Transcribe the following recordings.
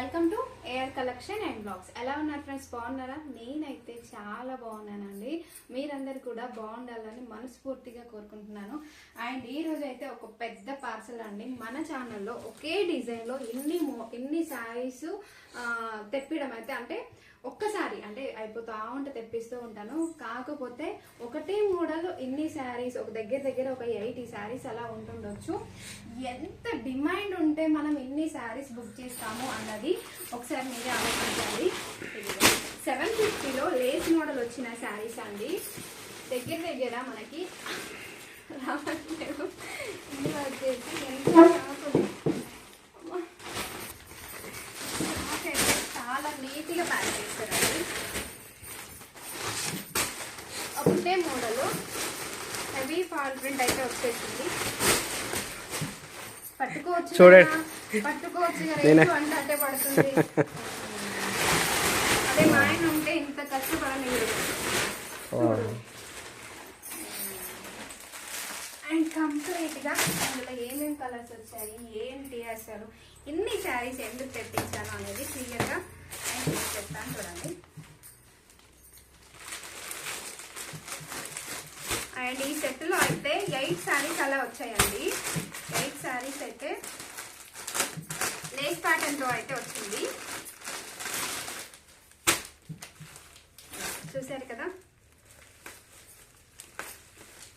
Welcome to AR collection and blogs. ఎలా ఉన్నారు friends? బాగున్నారా? నేనైతే చాలా బాగున్నానండి. మీరందరు కూడా బాగుండాలని మనస్ఫూర్తిగా కోరుకుంటున్నాను. అండ్ ఈ రోజు అయితే ఒక పెద్ద పార్సల్ అండి. మన ఛానల్లో ఒకే డిజైన్లో ఇన్ని మో ఇన్ని శారీస్ తెప్పడం అయితే అంటే ఒక్కసారి అంటే అయిపోతా ఉంటే తెప్పిస్తూ ఉంటాను. కాకపోతే ఒకటే మోడల్ ఇన్ని శారీస్ ఒక దగ్గర దగ్గర ఒక ఎయిటీ శారీస్ అలా ఉంటుండొచ్చు. ఎంత డిమాండ్ ఉంటే మనం ఇన్ని శారీస్ బుక్ చేస్తాము అన్నది ఒకసారి మీరే ఆలోచించాలి. సెవెన్ ఫిఫ్టీలో లేస్ మోడల్ వచ్చిన శారీస్ అండి. దగ్గర దగ్గర మనకి రావట్లేదు ఇందులో వచ్చేసి ఎంత షాప్ ఉంది. అమ్మా. నాకైతే చాలా నీట్గా ప్యాక్ చేస్తారండి ఒకటే మోడల్. హెవీ ఫాల్ ప్రింట్ అయితే వచ్చేసింది. పట్టుకోవచ్చు చూడండి. పట్టుకోవచ్చు. రేటు అంటే పడుతుంది? అదే మా ఆయన ఉంటే ఇంత కష్టపడలేదు. అండ్ కంప్లీట్గా అందులో ఏమేమి కలర్స్ వచ్చాయి? ఏంటి అసలు? ఇన్ని శారీస్ ఎందుకు తెప్పించాను అనేది క్లియర్గా నేను చెప్తాను చూడండి అండ్ ఈ సెట్లో అయితే ఎయిట్ శారీస్ అలా వచ్చాయండి. ఎయిట్ శారీస్ అయితే లేస్ ప్యాటర్న్తో అయితే వచ్చింది. చూసారు కదా?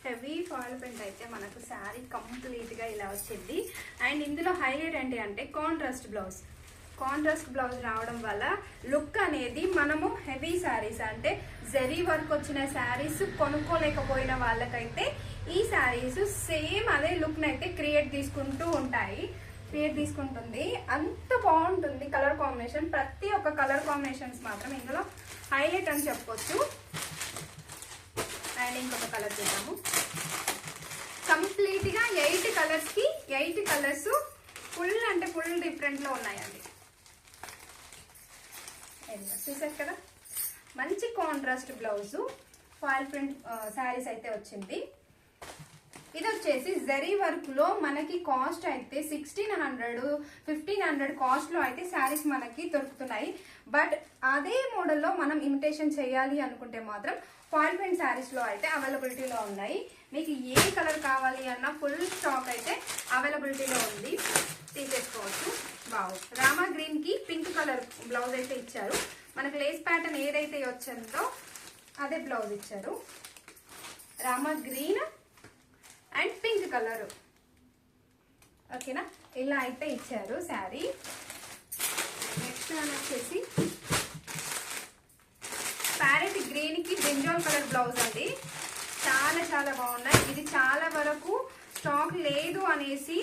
హెవీ ఫాల్ ప్రింట్ అయితే మనకు శారీ కంప్లీట్గా ఇలా వచ్చింది. అండ్ ఇందులో హైలైట్ ఏంటి అంటే కాంట్రాస్ట్ బ్లౌజ్ కాంట్రాస్ట్ బ్లౌజ్ రావడం వల్ల లుక్ అనేది మనము హెవీ శారీస్ అంటే జరీ వర్క్ వచ్చిన శారీస్ కొనుక్కోలేకపోయిన వాళ్ళకైతే ఈ శారీస్ సేమ్ అదే లుక్ అయితే క్రియేట్ తీసుకుంటూ ఉంటాయి. క్రియేట్ తీసుకుంటుంది. అంత బాగుంటుంది కలర్ కాంబినేషన్ ప్రతి ఒక్క కలర్ కాంబినేషన్స్ మాత్రం ఇందులో హైలైట్ అని చెప్పొచ్చు. అండ్ ఇంకొక కలర్ చూద్దాము. కంప్లీట్గా ఎయిట్ కలర్స్కి ఎయిట్ కలర్స్ ఫుల్ అంటే ఫుల్ డిఫరెంట్లో ఉన్నాయండి. చూసారు కదా? మంచి contrast blouse foil print saris అయితే వచ్చింది. ఇది వచ్చేసి జరీ వర్క్లో మనకి కాస్ట్ అయితే సిక్స్టీన్ హండ్రెడ్ ఫిఫ్టీన్ హండ్రెడ్ కాస్ట్లో అయితే శారీస్ మనకి దొరుకుతున్నాయి. బట్ అదే మోడల్లో మనం ఇమిటేషన్ చేయాలి అనుకుంటే మాత్రం పాయింట్మెంట్ ప్రింట్ శారీస్లో అయితే అవైలబిలిటీలో ఉన్నాయి. మీకు ఏ కలర్ కావాలి అన్న ఫుల్ స్టాక్ అయితే అవైలబిలిటీలో ఉంది. తీసేసుకోవచ్చు. బాగు రామా గ్రీన్కి పింక్ కలర్ బ్లౌజ్ అయితే ఇచ్చారు. మనకు లేస్ ప్యాటర్న్ ఏదైతే వచ్చిందో అదే బ్లౌజ్ ఇచ్చారు. Rama green and pink colour ఓకేనా ఇలా అయితే ఇచ్చారు శారీ. నెక్స్ట్ వన్ వచ్చేసి ప్యారెట్ గ్రీన్కి బ్రింజాల్ కలర్ బ్లౌజ్ అండి. చాలా చాలా బాగున్నాయి. ఇది చాలా వరకు స్టాక్ లేదు అనేసి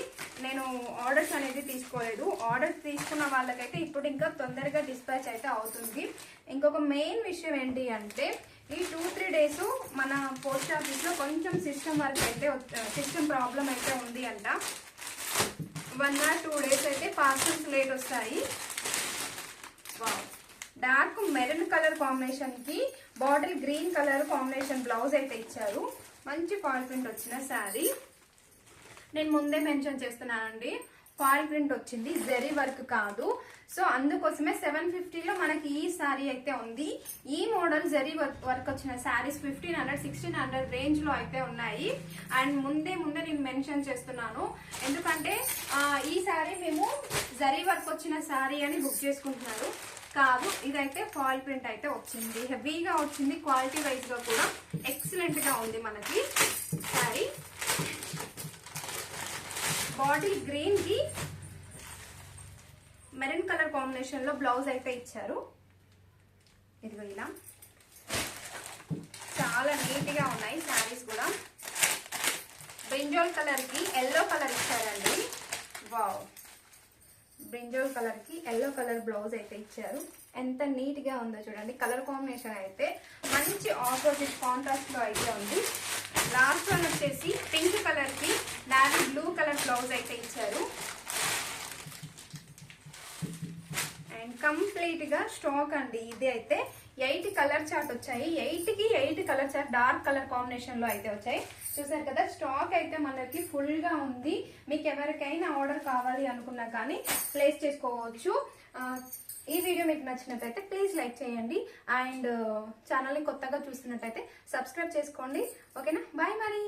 నేను ఆర్డర్స్ అనేది తీసుకోలేదు. ఆర్డర్స్ తీసుకున్న వాళ్ళకైతే ఇప్పుడు ఇంకా తొందరగా డిస్పాచ్ అయితే అవుతుంది. ఇంకొక మెయిన్ విషయం ఏంటి అంటే ఈ టూ త్రీ డేస్ మన పోస్ట్ ఆఫీస్లో కొంచెం సిస్టమ్ వర్క్ అయితే సిస్టమ్ ప్రాబ్లం అయితే ఉంది అంట. వన్ ఆర్ టూ డేస్ అయితే పార్సల్స్ లేట్ వస్తాయి. డార్క్ మెరూన్ కలర్ కాంబినేషన్కి border green colour combination blouse అయితే ఇచ్చారు. మంచి కాన్ఫిడెంట్ వచ్చిన శారీ నేను ముందే మెన్షన్ చేస్తున్నానండి. ఫాల్ ప్రింట్ వచ్చింది జెరీ వర్క్ కాదు. సో అందుకోసమే సెవెన్ ఫిఫ్టీలో మనకి ఈ శారీ అయితే ఉంది. ఈ మోడల్ జరీ వర్క్ వర్క్ వచ్చిన saris fifteen hundred sixteen hundred రేంజ్లో అయితే ఉన్నాయి. అండ్ ముందే ముందే నేను మెన్షన్ చేస్తున్నాను. ఎందుకంటే ఈ శారీ మేము జరీ వర్క్ వచ్చిన శారీ అని బుక్ చేసుకుంటున్నారు. కాదు ఇదైతే ఫాల్ ప్రింట్ అయితే వచ్చింది. హెవీగా వచ్చింది క్వాలిటీ వైజ్గా కూడా ఎక్సలెంట్గా ఉంది మనకి శారీ బాటిల్ గ్రీన్కి మెరూన్ కలర్ కాంబినేషన్లో బ్లౌజ్ అయితే ఇచ్చారు. ఇదిగో ఇలా. చాలా నీట్గా ఉన్నాయి శారీస్ కూడా. బ్రింజోల్ కలర్కి ఎల్లో కలర్ ఇచ్చారండి. వావ్ బ్రింజోల్ కలర్కి ఎల్లో కలర్ బ్లౌజ్ అయితే ఇచ్చారు. ఎంత నీట్గా ఉందో చూడండి. కలర్ కాంబినేషన్ అయితే మంచి ఆపోజిట్ కాంట్రాస్ట్లో అయితే ఉంది. లాస్ట్ వన్ వచ్చేసి పింక్ కలర్కి నావీ బ్లూ కలర్ బ్లౌజ్ అయితే ఇచ్చారు అండ్ కంప్లీట్గా స్టాక్ అండి. ఇది అయితే ఎయిట్ కలర్ చార్ట్ వచ్చాయి. ఎయిట్కి eight colour chart dark colour కాంబినేషన్లో అయితే వచ్చాయి. చూసారు కదా స్టాక్ అయితే మనకి ఫుల్గా ఉంది. మీకు ఎవరికైనా ఆర్డర్ కావాలి అనుకున్నా కానీ ప్లేస్ చేసుకోవచ్చు. ఈ వీడియో మీకు నచ్చినట్టయితే ప్లీజ్ లైక్ చేయండి. అండ్ uh, ఛానల్ని కొత్తగా చూస్తున్నట్టయితే సబ్స్క్రైబ్ చేసుకోండి. ఓకేనా? బాయ్ మరి.